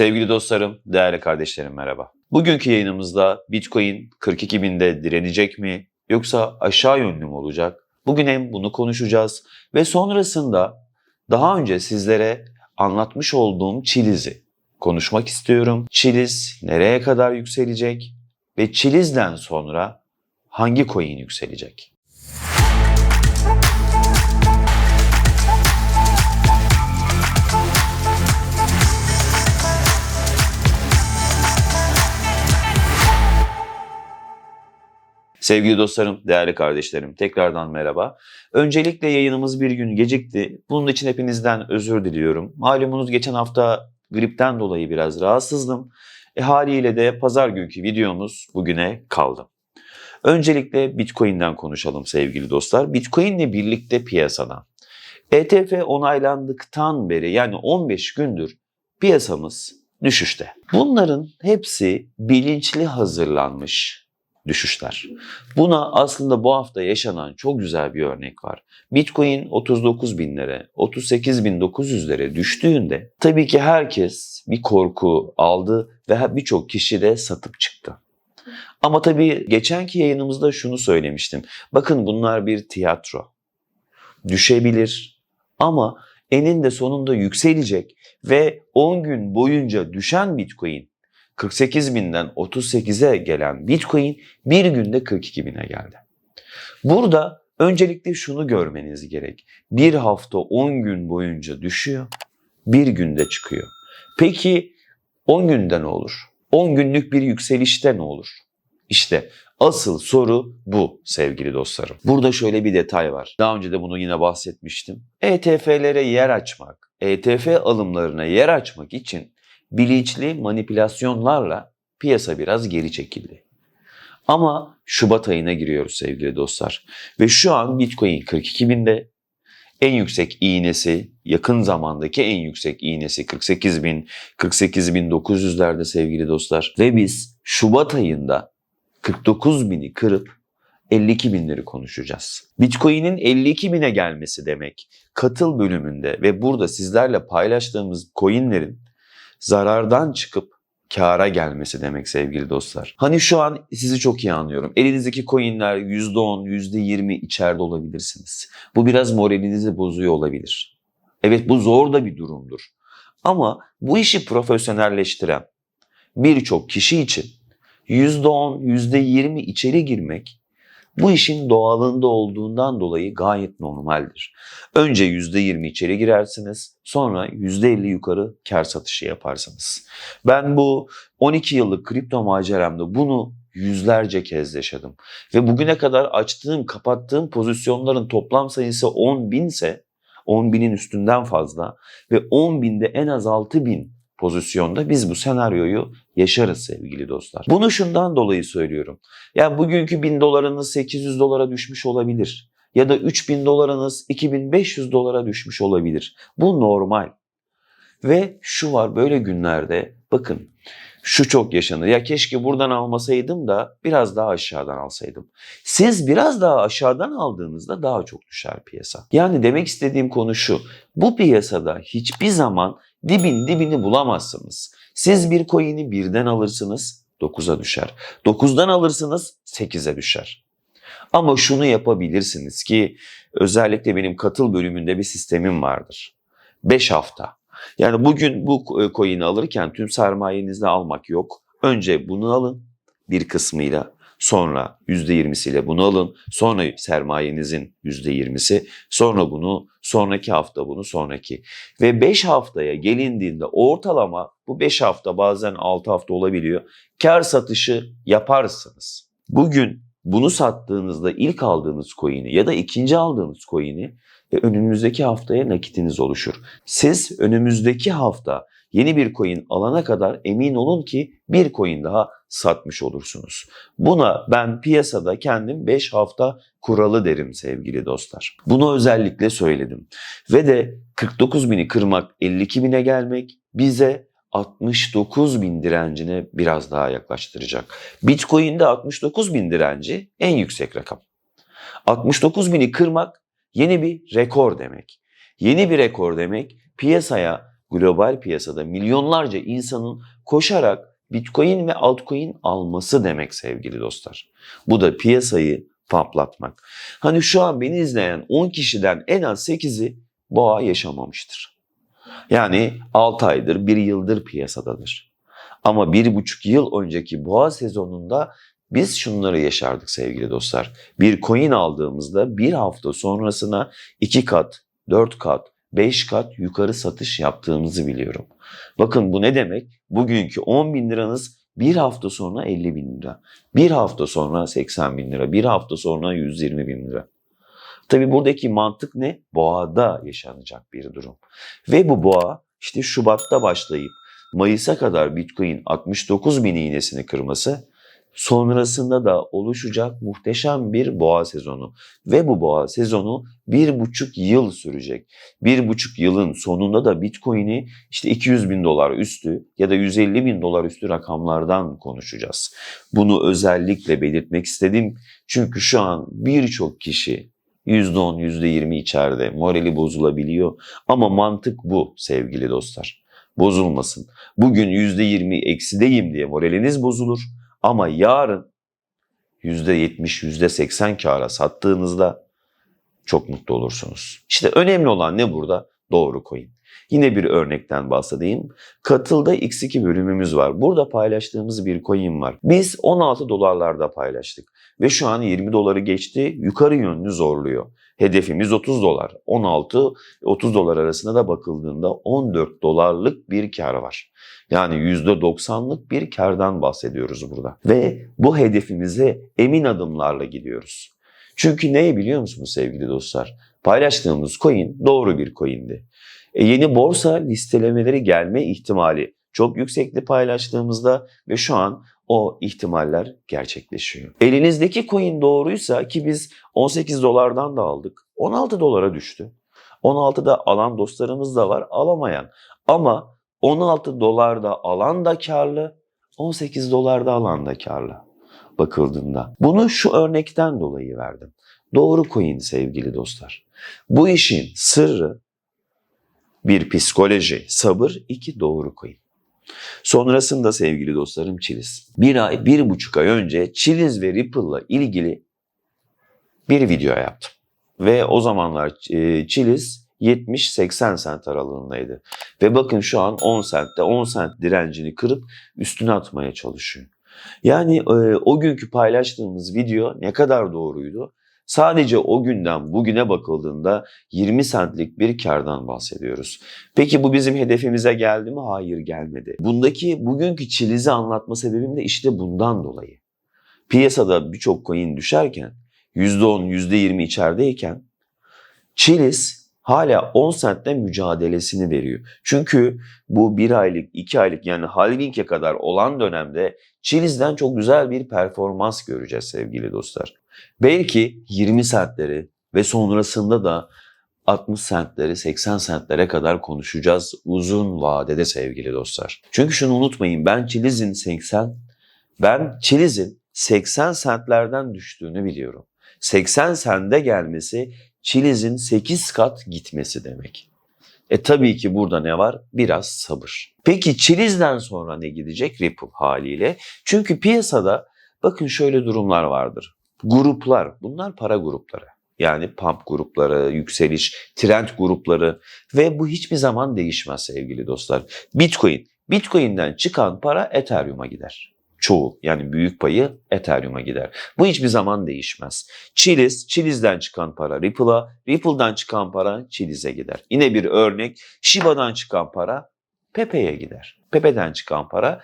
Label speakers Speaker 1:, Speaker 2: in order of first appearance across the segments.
Speaker 1: Sevgili dostlarım, değerli kardeşlerim merhaba. Bugünkü yayınımızda Bitcoin 42 binde direnecek mi yoksa aşağı yönlü mü olacak? Bugün hem bunu konuşacağız ve sonrasında daha önce sizlere anlatmış olduğum Çiliz'i konuşmak istiyorum. Çiliz nereye kadar yükselecek ve Çiliz'den sonra hangi coin yükselecek? Sevgili dostlarım, değerli kardeşlerim, tekrardan merhaba. Öncelikle yayınımız bir gün gecikti. Bunun için hepinizden özür diliyorum. Malumunuz geçen hafta gripten dolayı biraz rahatsızdım. E, haliyle de pazar günkü videomuz bugüne kaldı. Öncelikle Bitcoin'den konuşalım sevgili dostlar. Bitcoin ile birlikte piyasada. ETF onaylandıktan beri yani 15 gündür piyasamız düşüşte. Bunların hepsi bilinçli hazırlanmış düşüşler. Buna aslında bu hafta yaşanan çok güzel bir örnek var. Bitcoin 39 binlere, 38 bin 900'lere düştüğünde tabii ki herkes bir korku aldı ve birçok kişi de satıp çıktı. Ama tabii geçenki yayınımızda şunu söylemiştim. Bakın bunlar bir tiyatro. Düşebilir ama eninde sonunda yükselecek ve 10 gün boyunca düşen Bitcoin 48 binden 38'e gelen Bitcoin bir günde 42 bine geldi. Burada öncelikle şunu görmeniz gerek. Bir hafta 10 gün boyunca düşüyor, bir günde çıkıyor. Peki 10 günde ne olur? 10 günlük bir yükselişte ne olur? İşte asıl soru bu sevgili dostlarım. Burada şöyle bir detay var. Daha önce de bunu yine bahsetmiştim. ETF'lere yer açmak, ETF alımlarına yer açmak için bilinçli manipülasyonlarla piyasa biraz geri çekildi. Ama Şubat ayına giriyoruz sevgili dostlar. Ve şu an Bitcoin 42 binde. En yüksek iğnesi, yakın zamandaki en yüksek iğnesi 48 bin, 48 bin 900'lerde sevgili dostlar. Ve biz Şubat ayında 49 bini kırıp 52 binleri konuşacağız. Bitcoin'in 52 bine gelmesi demek katıl bölümünde ve burada sizlerle paylaştığımız coinlerin zarardan çıkıp kâra gelmesi demek sevgili dostlar. Hani şu an sizi çok iyi anlıyorum. Elinizdeki coinler %10, %20 içeride olabilirsiniz. Bu biraz moralinizi bozuyor olabilir. Evet bu zor da bir durumdur. Ama bu işi profesyonelleştiren birçok kişi için %10, %20 içeri girmek bu işin doğalında olduğundan dolayı gayet normaldir. Önce %20 içeri girersiniz, sonra %50 yukarı kar satışı yaparsınız. Ben bu 12 yıllık kripto maceramda bunu yüzlerce kez yaşadım. Ve bugüne kadar açtığım, kapattığım pozisyonların toplam sayısı 10 binse, 10 binin üstünden fazla ve 10 binde en az 6 bin pozisyonda biz bu senaryoyu yaşarız sevgili dostlar. Bunu şundan dolayı söylüyorum. Yani bugünkü 1000 dolarınız 800 dolara düşmüş olabilir. Ya da 3000 dolarınız 2500 dolara düşmüş olabilir. Bu normal. Ve şu var böyle günlerde bakın şu çok yaşanır. Ya keşke buradan almasaydım da biraz daha aşağıdan alsaydım. Siz biraz daha aşağıdan aldığınızda daha çok düşer piyasa. Yani demek istediğim konu şu. Bu piyasada hiçbir zaman dibin dibini bulamazsınız. Siz bir coin'i birden alırsınız 9'a düşer. 9'dan alırsınız 8'e düşer. Ama şunu yapabilirsiniz ki özellikle benim katıl bölümünde bir sistemim vardır. 5 hafta. Yani bugün bu coin'i alırken tüm sermayenizle almak yok. Önce bunu alın bir kısmıyla sonra %20'siyle bunu alın. Sonra sermayenizin %20'si. Sonra bunu, sonraki hafta bunu, sonraki. Ve 5 haftaya gelindiğinde ortalama bu 5 hafta bazen 6 hafta olabiliyor. Kar satışı yaparsınız. Bugün bunu sattığınızda ilk aldığınız coin'i ya da ikinci aldığınız coin'i ve önümüzdeki haftaya nakitiniz oluşur. Siz önümüzdeki hafta yeni bir coin alana kadar emin olun ki bir coin daha satmış olursunuz. Buna ben piyasada kendim 5 hafta kuralı derim sevgili dostlar. Bunu özellikle söyledim. Ve de 49 bini kırmak 52 bine gelmek bize 69 bin direncine biraz daha yaklaştıracak. Bitcoin'de 69 bin direnci en yüksek rakam. 69 bini kırmak yeni bir rekor demek. Yeni bir rekor demek piyasaya global piyasada milyonlarca insanın koşarak Bitcoin ve altcoin alması demek sevgili dostlar. Bu da piyasayı patlatmak. Hani şu an beni izleyen 10 kişiden en az 8'i boğa yaşamamıştır. Yani 6 aydır, 1 yıldır piyasadadır. Ama 1,5 yıl önceki boğa sezonunda biz şunları yaşardık sevgili dostlar. Bir coin aldığımızda bir hafta sonrasına 2 kat, 4 kat, 5 kat yukarı satış yaptığımızı biliyorum. Bakın bu ne demek? Bugünkü 10 bin liranız bir hafta sonra 50 bin lira. Bir hafta sonra 80 bin lira. Bir hafta sonra 120 bin lira. Tabi buradaki mantık ne? Boğada yaşanacak bir durum. Ve bu boğa işte Şubat'ta başlayıp Mayıs'a kadar Bitcoin 69 bin iğnesini kırması sonrasında da oluşacak muhteşem bir boğa sezonu. Ve bu boğa sezonu bir buçuk yıl sürecek. Bir buçuk yılın sonunda da Bitcoin'i işte 200 bin dolar üstü ya da 150 bin dolar üstü rakamlardan konuşacağız. Bunu özellikle belirtmek istedim. Çünkü şu an birçok kişi %10, %20 içeride morali bozulabiliyor. Ama mantık bu sevgili dostlar. Bozulmasın. Bugün %20 eksideyim diye moraliniz bozulur. Ama yarın %70, %80 kâra sattığınızda çok mutlu olursunuz. İşte önemli olan ne burada? Doğru coin. Yine bir örnekten bahsedeyim. Katıl'da X2 bölümümüz var. Burada paylaştığımız bir coin var. Biz 16 dolarlarda paylaştık. Ve şu an 20 doları geçti. Yukarı yönlü zorluyor. Hedefimiz 30 dolar. 16 30 dolar arasında da bakıldığında 14 dolarlık bir kar var. Yani %90'lık bir kardan bahsediyoruz burada. Ve bu hedefimize emin adımlarla gidiyoruz. Çünkü neyi biliyor musunuz sevgili dostlar? Paylaştığımız coin doğru bir coindi. E yeni borsa listelemeleri gelme ihtimali çok yüksekti paylaştığımızda ve şu an o ihtimaller gerçekleşiyor. Elinizdeki coin doğruysa ki biz 18 dolardan da aldık 16 dolara düştü. 16'da alan dostlarımız da var alamayan ama 16 dolarda alan da karlı 18 dolarda alan da karlı bakıldığında. Bunu şu örnekten dolayı verdim. Doğru coin sevgili dostlar. Bu işin sırrı bir psikoloji, sabır, iki doğru coin. Sonrasında sevgili dostlarım Chiliz. Bir ay, bir buçuk ay önce Chiliz ve Ripple'la ilgili bir video yaptım. Ve o zamanlar e, Chiliz 70-80 sent aralığındaydı. Ve bakın şu an 10 sentte 10 sent direncini kırıp üstüne atmaya çalışıyor. Yani e, o günkü paylaştığımız video ne kadar doğruydu? Sadece o günden bugüne bakıldığında 20 centlik bir kardan bahsediyoruz. Peki bu bizim hedefimize geldi mi? Hayır gelmedi. Bundaki bugünkü çilizi anlatma sebebim de işte bundan dolayı. Piyasada birçok coin düşerken %10, %20 içerideyken çiliz hala 10 centle mücadelesini veriyor. Çünkü bu 1 aylık, 2 aylık yani halving'e kadar olan dönemde çilizden çok güzel bir performans göreceğiz sevgili dostlar. Belki 20 centleri ve sonrasında da 60 centleri 80 centlere kadar konuşacağız uzun vadede sevgili dostlar. Çünkü şunu unutmayın ben Chiliz'in 80 ben Chiliz'in 80 centlerden düştüğünü biliyorum. 80 sente gelmesi Chiliz'in 8 kat gitmesi demek. E tabii ki burada ne var? Biraz sabır. Peki Chiliz'den sonra ne gidecek? Ripple haliyle. Çünkü piyasada bakın şöyle durumlar vardır gruplar bunlar para grupları. Yani pump grupları, yükseliş, trend grupları ve bu hiçbir zaman değişmez sevgili dostlar. Bitcoin, Bitcoin'den çıkan para Ethereum'a gider. Çoğu yani büyük payı Ethereum'a gider. Bu hiçbir zaman değişmez. Chiliz, Chiliz'den çıkan para Ripple'a, Ripple'dan çıkan para Chiliz'e gider. Yine bir örnek Shiba'dan çıkan para Pepe'ye gider. Pepe'den çıkan para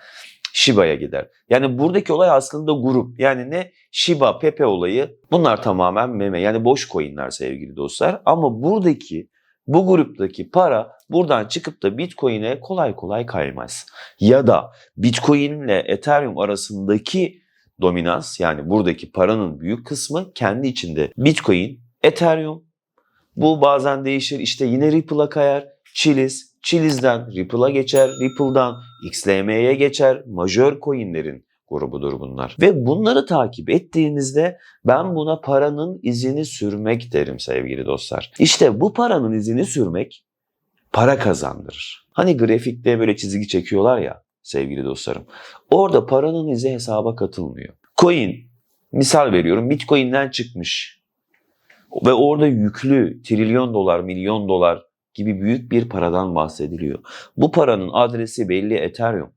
Speaker 1: Shiba'ya gider. Yani buradaki olay aslında grup. Yani ne Shiba, Pepe olayı bunlar tamamen meme. Yani boş coinler sevgili dostlar. Ama buradaki bu gruptaki para buradan çıkıp da Bitcoin'e kolay kolay kaymaz. Ya da Bitcoin ile Ethereum arasındaki dominans yani buradaki paranın büyük kısmı kendi içinde Bitcoin, Ethereum bu bazen değişir. İşte yine Ripple'a kayar. Chiliz, Chiliz'den Ripple'a geçer, Ripple'dan XLM'ye geçer. Majör coinlerin grubudur bunlar. Ve bunları takip ettiğinizde ben buna paranın izini sürmek derim sevgili dostlar. İşte bu paranın izini sürmek para kazandırır. Hani grafikte böyle çizgi çekiyorlar ya sevgili dostlarım. Orada paranın izi hesaba katılmıyor. Coin, misal veriyorum Bitcoin'den çıkmış. Ve orada yüklü trilyon dolar, milyon dolar gibi büyük bir paradan bahsediliyor. Bu paranın adresi belli Ethereum.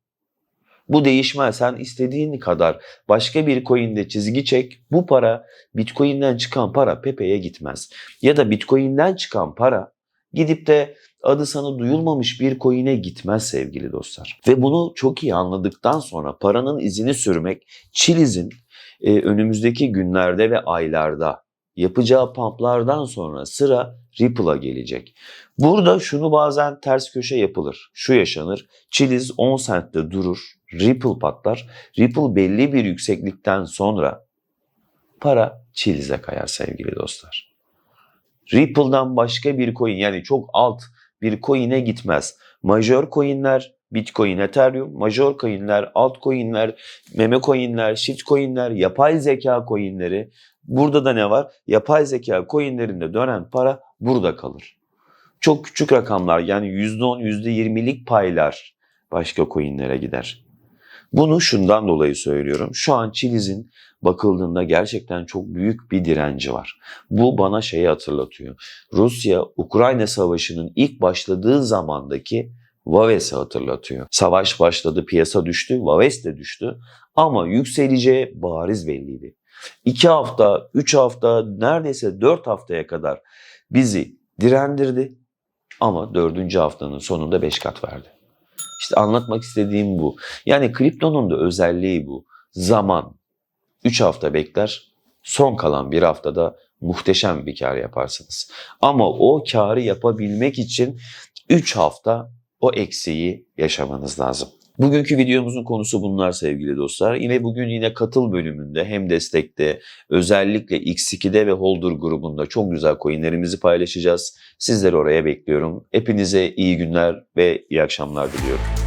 Speaker 1: Bu değişmez. Sen istediğin kadar başka bir coin'de çizgi çek. Bu para Bitcoin'den çıkan para Pepe'ye gitmez. Ya da Bitcoin'den çıkan para gidip de adı sana duyulmamış bir coin'e gitmez sevgili dostlar. Ve bunu çok iyi anladıktan sonra paranın izini sürmek Chiliz'in e, önümüzdeki günlerde ve aylarda yapacağı pumplardan sonra sıra Ripple'a gelecek. Burada şunu bazen ters köşe yapılır. Şu yaşanır. Chiliz 10 centte durur. Ripple patlar. Ripple belli bir yükseklikten sonra para Chiliz'e kayar sevgili dostlar. Ripple'dan başka bir coin yani çok alt bir coin'e gitmez. Major coin'ler Bitcoin, Ethereum, major coin'ler, altcoin'ler, meme coin'ler, shift coin'ler, yapay zeka coin'leri. Burada da ne var? Yapay zeka coin'lerinde dönen para burada kalır. Çok küçük rakamlar yani %10, %20'lik paylar başka coin'lere gider. Bunu şundan dolayı söylüyorum. Şu an Chiliz'in bakıldığında gerçekten çok büyük bir direnci var. Bu bana şeyi hatırlatıyor. Rusya-Ukrayna savaşının ilk başladığı zamandaki Vaves'i hatırlatıyor. Savaş başladı, piyasa düştü, Vaves de düştü ama yükseleceği bariz belliydi. 2 hafta, 3 hafta, neredeyse 4 haftaya kadar bizi direndirdi ama 4. haftanın sonunda 5 kat verdi. İşte anlatmak istediğim bu. Yani kriptonun da özelliği bu. Zaman 3 hafta bekler, son kalan bir haftada muhteşem bir kar yaparsınız. Ama o karı yapabilmek için 3 hafta o eksiği yaşamanız lazım. Bugünkü videomuzun konusu bunlar sevgili dostlar. Yine bugün yine katıl bölümünde hem destekte özellikle X2'de ve Holder grubunda çok güzel coinlerimizi paylaşacağız. Sizleri oraya bekliyorum. Hepinize iyi günler ve iyi akşamlar diliyorum.